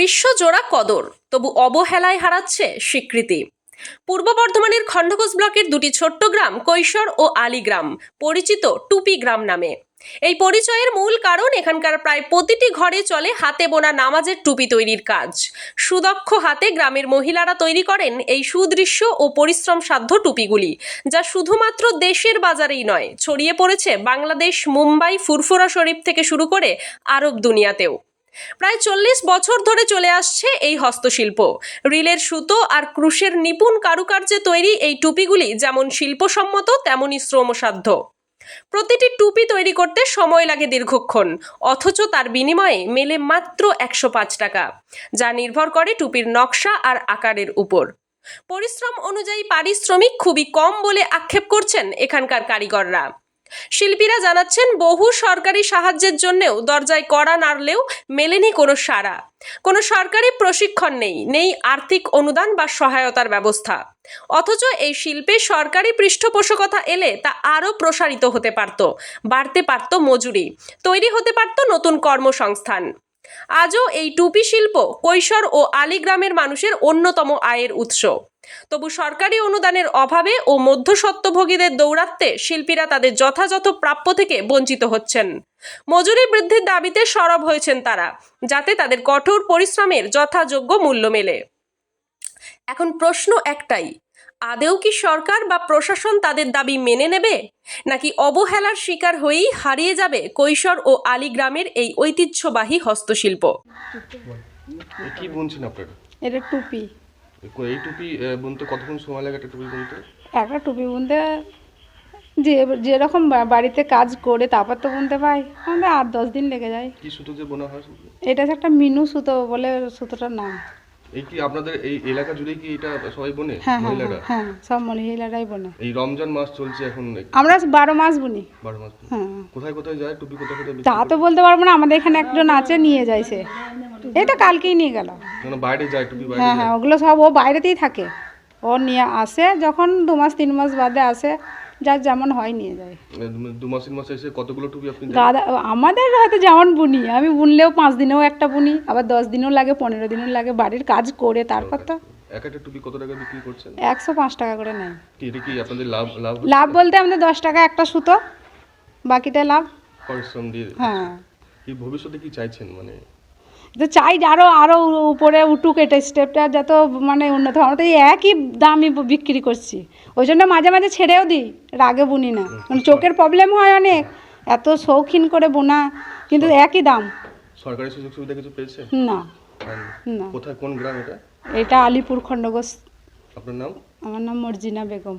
বিশ্বজোড়া কদর, তবু অবহেলায় হারাচ্ছে স্বীকৃতি। পূর্ব বর্ধমানের খণ্ডঘোষ ব্লকের দুটি ছোট্ট গ্রাম, কৈশোর ও আলীগ্রাম, পরিচিত টুপি গ্রাম নামে। এই পরিচয়ের মূল কারণ এখানকার প্রায় প্রতিটি ঘরে চলে হাতে বোনা নামাজের টুপি তৈরির কাজ। সুদক্ষ হাতে গ্রামের মহিলারা তৈরি করেন এই সুদৃশ্য ও পরিশ্রম সাধ্য টুপিগুলি, যা শুধুমাত্র দেশের বাজারেই নয়, ছড়িয়ে পড়েছে বাংলাদেশ, মুম্বাই, ফুরফুরা শরীফ থেকে শুরু করে আরব দুনিয়াতেও। প্রায় চল্লিশ বছর ধরে চলে আসছে এই হস্তশিল্প। রিলের সুতো আর ক্রুশের নিপুণ কারুকার্যে তৈরি এই টুপিগুলি যেমন শিল্পসম্মত তেমনই শ্রমসাধ্য। প্রতিটি টুপি তৈরি করতে সময় লাগে দীর্ঘক্ষণ, অথচ তার বিনিময়ে মেলে মাত্র একশো পাঁচ টাকা, যা নির্ভর করে টুপির নকশা আর আকারের উপর। পরিশ্রম অনুযায়ী পারিশ্রমিক খুবই কম বলে আক্ষেপ করছেন এখানকার কারিগররা। শিল্পীরা জানাচ্ছেন, বহু সরকারি সাহায্যের জন্যেও দরজায় কড়া নাড়লেও মেলেনি কোনো সাড়া। কোনো সরকারি প্রশিক্ষণ নেই নেই আর্থিক অনুদান বা সহায়তার ব্যবস্থা। অথচ এই শিল্পে সরকারি পৃষ্ঠপোষকতা এলে তা আরও প্রসারিত হতে পারত, বাড়তে পারত মজুরি, তৈরি হতে পারত নতুন কর্মসংস্থান। আজও এই টুপি শিল্প কৈশোর ও আলীগ্রামের মানুষের অন্যতম আয়ের উৎস। তবু সরকারি অনুদানের অভাবে ও মধ্যস্বত্বভোগীদের দৌরাত্মে শিল্পীরা তাদের যথাযথ প্রাপ্য থেকে বঞ্চিত হচ্ছেন। মজুরি বৃদ্ধির দাবিতে সরব হয়েছেন তারা, যাতে তাদের কঠোর পরিশ্রমের যথাযোগ্য মূল্য মেলে। এখন প্রশ্ন একটাই আদেও কি সরকার বা প্রশাসন তাদের দাবি মেনে নেবে? নাকি অবহেলার শিকার হয়েই হারিয়ে যাবে কৈশোর ও আলীগ্রামের এই ঐতিহ্যবাহী হস্তশিল্প? কি বুনছেন আপনারা? এটা টুপি। এই টুপি বুনতে কতক্ষণ সময় লাগে একটা টুপি বুনতে? একটা টুপি বুনতে যে যেরকম বাড়িতে কাজ করে তারপর তো বুনতে পাই। আমাদের আট দশ দিন লেগে যায়। কি সুতো যে বোনা হয়? এটা হচ্ছে একটা মিনু সুতো বলে সুতোটার নাম। এই কি আপনাদের এই এলাকা জুড়ে কি এটা সবাই বোনে? হ্যাঁ হ্যাঁ মহিলারা? হ্যাঁ, হ্যাঁ সব মহিলারাই বোনে। এই রমজান মাস চলছে এখন আমরা বারো মাস বুনি। বারো মাস হ্যাঁ। কোথায় কোথায় যায়? টুপি কোথায় কোথায় তা তো বলতে পারব না আমাদের এখানে একজন আছে নিয়ে এই তো কালকেই নিয়ে গেল। কেন বাইরে যায় টুপি বাইরে হ্যাঁ হ্যাঁ ওগুলো সব ও বাইরেতেই থাকে। ও নিয়ে আসে যখন দু মাস তিন মাস বাদে আসে যার যেমন হয় নিয়ে যায়। এ, দু- দু মাস এসে কতগুলো টুপি আপনি? গাদা আমাদের হয়তো যেমন বুনি আমি বুনলেও পাঁচ দিনেও একটা বুনি আবার দশ দিনেও লাগে পনেরো দিনও লাগে বাড়ির কাজ করে তারপর তো এক একটা টুপি কত টাকা বিক্রি করছেন? একশো পাঁচ টাকা করে নেয়। কি এটা কি আপনাদের লাভ লাভ লাভ বলতে আমাদের দশ টাকা একটা সুতো বাকিটা লাভ। পরিশ্রম দিয়ে হ্যাঁ। কি ভবিষ্যতে কি চাইছেন? মানে তো চাই আরও আরও উপরে উঠুক এটা স্টেপটা যত মানে উন্নত হয়। আমরা তো এই একই দামই বিক্রি করছি। ওই জন্য মাঝে মাঝে ছেড়েও দিই রাগে বুনি না। কারণ চোখের প্রবলেম হয় অনেক এত শৌখিন করে বোনা কিন্তু একই দাম। সরকারি সুযোগ সুবিধা কিছু পেয়েছে? না না। কোথায় কোন গ্রাম এটা? এটা আলিপুর খণ্ডঘোষ আপনার নাম? আমার নাম মর্জিনা বেগম।